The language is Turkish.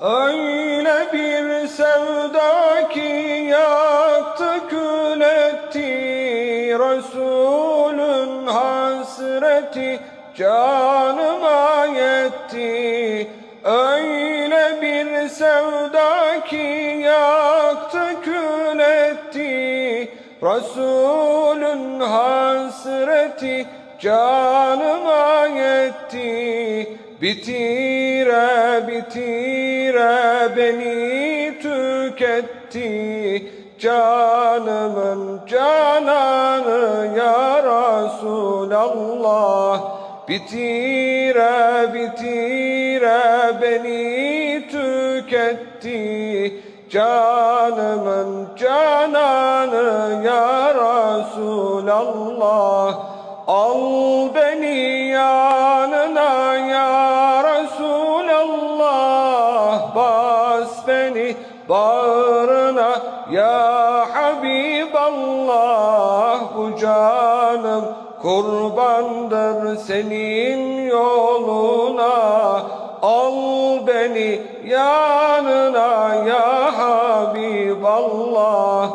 Öyle bir sevda ki yaktı kül Resulün hasreti canıma yetti. Öyle bir sevda ki yaktı kül Resulün hasreti canıma yetti Bitire bitire beni tüketti. Canımın cananı ya Resulallah. Bitire bitire beni tüketti. Canımın cananı ya Resulallah. Al beni Bas beni bağrına ya Habiballah Bu canım kurbandır senin yoluna. Al beni yanına ya Habiballah